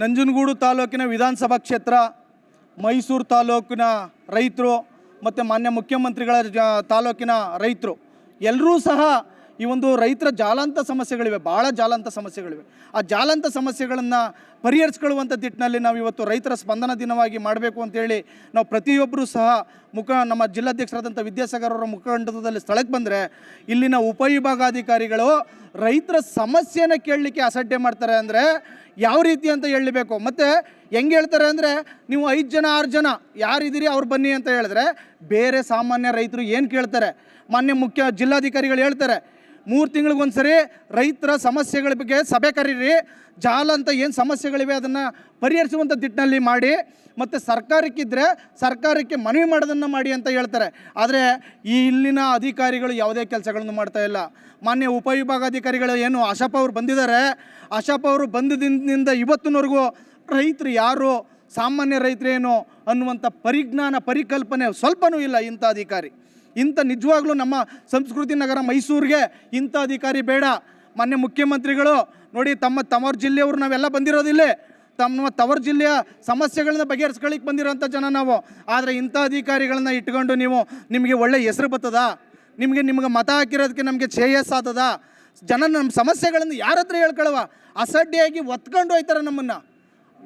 ನಂಜನಗೂಡು ತಾಲೂಕಿನ ವಿಧಾನಸಭಾ ಕ್ಷೇತ್ರ, ಮೈಸೂರು ತಾಲೂಕಿನ ರೈತರು ಮತ್ತು ಮಾನ್ಯ ಮುಖ್ಯಮಂತ್ರಿಗಳ ತಾಲೂಕಿನ ರೈತರು ಎಲ್ಲರೂ ಸಹ ಈ ಒಂದು ರೈತರ ಜಾಲಾಂತ ಸಮಸ್ಯೆಗಳಿವೆ ಭಾಳ ಜಾಲಾಂತ ಸಮಸ್ಯೆಗಳಿವೆ. ಆ ಜಾಲಾಂತ ಸಮಸ್ಯೆಗಳನ್ನು ಪರಿಹರಿಸ್ಕೊಳ್ಳುವಂಥ ನಿಟ್ಟಿನಲ್ಲಿ ನಾವು ಇವತ್ತು ರೈತರ ಸ್ಪಂದನ ದಿನವಾಗಿ ಮಾಡಬೇಕು ಅಂತೇಳಿ ನಾವು ಪ್ರತಿಯೊಬ್ಬರೂ ಸಹ ಮುಖ, ನಮ್ಮ ಜಿಲ್ಲಾಧ್ಯಕ್ಷರಾದಂಥ ವಿದ್ಯಾಸಾಗರ್ ಅವರ ಮುಖಂಡದಲ್ಲಿ ಸ್ಥಳಕ್ಕೆ ಬಂದರೆ ಇಲ್ಲಿನ ಉಪವಿಭಾಗಾಧಿಕಾರಿಗಳು ರೈತರ ಸಮಸ್ಯೆನ ಕೇಳಲಿಕ್ಕೆ ಅಸಡ್ಡೆ ಮಾಡ್ತಾರೆ ಅಂದರೆ ಯಾವ ರೀತಿ ಅಂತ ಹೇಳಬೇಕು? ಮತ್ತು ಹೆಂಗೆ ಹೇಳ್ತಾರೆ ಅಂದರೆ ನೀವು ಐದು ಜನ, ಆರು ಜನ ಯಾರಿದ್ದೀರಿ ಅವ್ರು ಬನ್ನಿ ಅಂತ ಹೇಳಿದ್ರೆ ಬೇರೆ ಸಾಮಾನ್ಯ ರೈತರು ಏನು ಕೇಳ್ತಾರೆ? ಮಾನ್ಯ ಮುಖ್ಯ ಜಿಲ್ಲಾಧಿಕಾರಿಗಳು ಹೇಳ್ತಾರೆ ಮೂರು ತಿಂಗಳಿಗೊಂದು ಸರಿ ರೈತರ ಸಮಸ್ಯೆಗಳ ಬಗ್ಗೆ ಸಭೆ ಕರೀರಿ. ಜಾಲ ಅಂತ ಏನು ಸಮಸ್ಯೆಗಳಿವೆ ಅದನ್ನು ಪರಿಹರಿಸುವಂಥ ದಿಟ್ಟಿನಲ್ಲಿ ಮಾಡಿ, ಮತ್ತು ಸರ್ಕಾರಕ್ಕಿದ್ದರೆ ಸರ್ಕಾರಕ್ಕೆ ಮನವಿ ಮಾಡೋದನ್ನು ಮಾಡಿ ಅಂತ ಹೇಳ್ತಾರೆ. ಆದರೆ ಈ ಇಲ್ಲಿನ ಅಧಿಕಾರಿಗಳು ಯಾವುದೇ ಕೆಲಸಗಳನ್ನು ಮಾಡ್ತಾ ಇಲ್ಲ. ಮಾನ್ಯ ಉಪವಿಭಾಗಾಧಿಕಾರಿಗಳು ಏನು ಆಶಾಪ ಅವರು ಬಂದಿದ್ದಾರೆ. ಆಶಾಪ ಅವರು ಬಂದಿದ್ದಿಂದ ಇವತ್ತಿನವರೆಗೂ ರೈತರು ಯಾರು, ಸಾಮಾನ್ಯ ರೈತರೇನು ಅನ್ನುವಂಥ ಪರಿಜ್ಞಾನ, ಪರಿಕಲ್ಪನೆ ಸ್ವಲ್ಪನೂ ಇಲ್ಲ ಇಂಥ ಅಧಿಕಾರಿ. ಇಂಥ ನಿಜವಾಗ್ಲೂ ನಮ್ಮ ಸಂಸ್ಕೃತಿ ನಗರ ಮೈಸೂರಿಗೆ ಇಂಥ ಅಧಿಕಾರಿ ಬೇಡ. ಮಾನ್ಯ ಮುಖ್ಯಮಂತ್ರಿಗಳು, ನೋಡಿ ತಮ್ಮ ತವರ್ ಜಿಲ್ಲೆಯವರು ನಾವೆಲ್ಲ ಬಂದಿರೋದಿಲ್ಲ ತಮ್ಮ ತವರ್ ಜಿಲ್ಲೆಯ ಸಮಸ್ಯೆಗಳನ್ನ ಬಗೆಹರಿಸ್ಕೊಳ್ಳಿಕ್ಕೆ ಬಂದಿರೋಂಥ ಜನ ನಾವು. ಆದರೆ ಇಂಥ ಅಧಿಕಾರಿಗಳನ್ನ ಇಟ್ಕೊಂಡು ನೀವು ನಿಮಗೆ ಒಳ್ಳೆ ಹೆಸರು ಬರ್ತದ? ನಿಮಗೆ ನಿಮ್ಗೆ ಮತ ಹಾಕಿರೋದಕ್ಕೆ ನಮಗೆ ಶ್ರೇಯಸ್ಸಾತದ ಜನ ನಮ್ಮ ಸಮಸ್ಯೆಗಳನ್ನು ಯಾರ ಹತ್ರ ಹೇಳ್ಕೊಳವ? ಅಸಡ್ಡೆಯಾಗಿ ಒತ್ಕೊಂಡು ಹೋಯ್ತಾರೆ ನಮ್ಮನ್ನು.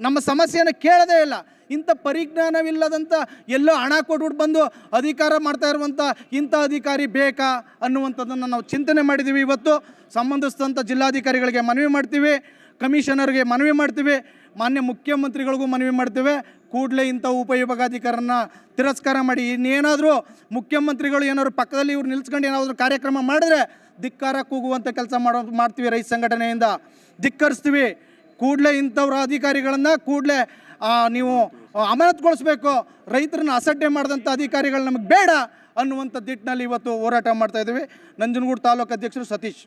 ನಮ್ಮ ಸಮಸ್ಯೆಯನ್ನು ಕೇಳದೇ ಇಲ್ಲ. ಇಂಥ ಪರಿಜ್ಞಾನವಿಲ್ಲದಂಥ ಎಲ್ಲೋ ಹಣ ಕೊಟ್ಬಿಟ್ಟು ಬಂದು ಅಧಿಕಾರ ಮಾಡ್ತಾ ಇರುವಂಥ ಇಂಥ ಅಧಿಕಾರಿ ಬೇಕಾ ಅನ್ನುವಂಥದ್ದನ್ನು ನಾವು ಚಿಂತನೆ ಮಾಡಿದ್ದೀವಿ ಇವತ್ತು. ಸಂಬಂಧಿಸಿದಂಥ ಜಿಲ್ಲಾಧಿಕಾರಿಗಳಿಗೆ ಮನವಿ ಮಾಡ್ತೀವಿ, ಕಮಿಷನರ್ಗೆ ಮನವಿ ಮಾಡ್ತೀವಿ, ಮಾನ್ಯ ಮುಖ್ಯಮಂತ್ರಿಗಳಿಗೂ ಮನವಿ ಮಾಡ್ತೇವೆ. ಕೂಡಲೇ ಇಂಥ ಉಪವಿಭಾಗಾಧಿಕಾರನ ತಿರಸ್ಕಾರ ಮಾಡಿ. ಇನ್ನೇನಾದರೂ ಮುಖ್ಯಮಂತ್ರಿಗಳು ಏನಾದ್ರು ಪಕ್ಕದಲ್ಲಿ ಇವ್ರು ನಿಲ್ಸ್ಕೊಂಡು ಏನಾದರೂ ಕಾರ್ಯಕ್ರಮ ಮಾಡಿದ್ರೆ ಧಿಕ್ಕಾರ ಕೂಗುವಂಥ ಕೆಲಸ ಮಾಡೋ, ಮಾಡ್ತೀವಿ ರೈತ ಸಂಘಟನೆಯಿಂದ. ಧಿಕ್ಕರಿಸ್ತೀವಿ. ಕೂಡಲೇ ಇಂಥವ್ರ ಅಧಿಕಾರಿಗಳನ್ನು ಕೂಡಲೇ ನೀವು ಅಮಾನತ್ಗೊಳಿಸ್ಬೇಕು. ರೈತರನ್ನ ಅಸಡ್ಡೆ ಮಾಡಿದಂಥ ಅಧಿಕಾರಿಗಳು ನಮಗೆ ಬೇಡ ಅನ್ನುವಂಥ ದಿಟ್ಟಿನಲ್ಲಿ ಇವತ್ತು ಹೋರಾಟ ಮಾಡ್ತಾ ಇದ್ದೀವಿ. ನಂಜನಗೂಡು ತಾಲೂಕು ಅಧ್ಯಕ್ಷರು ಸತೀಶ್.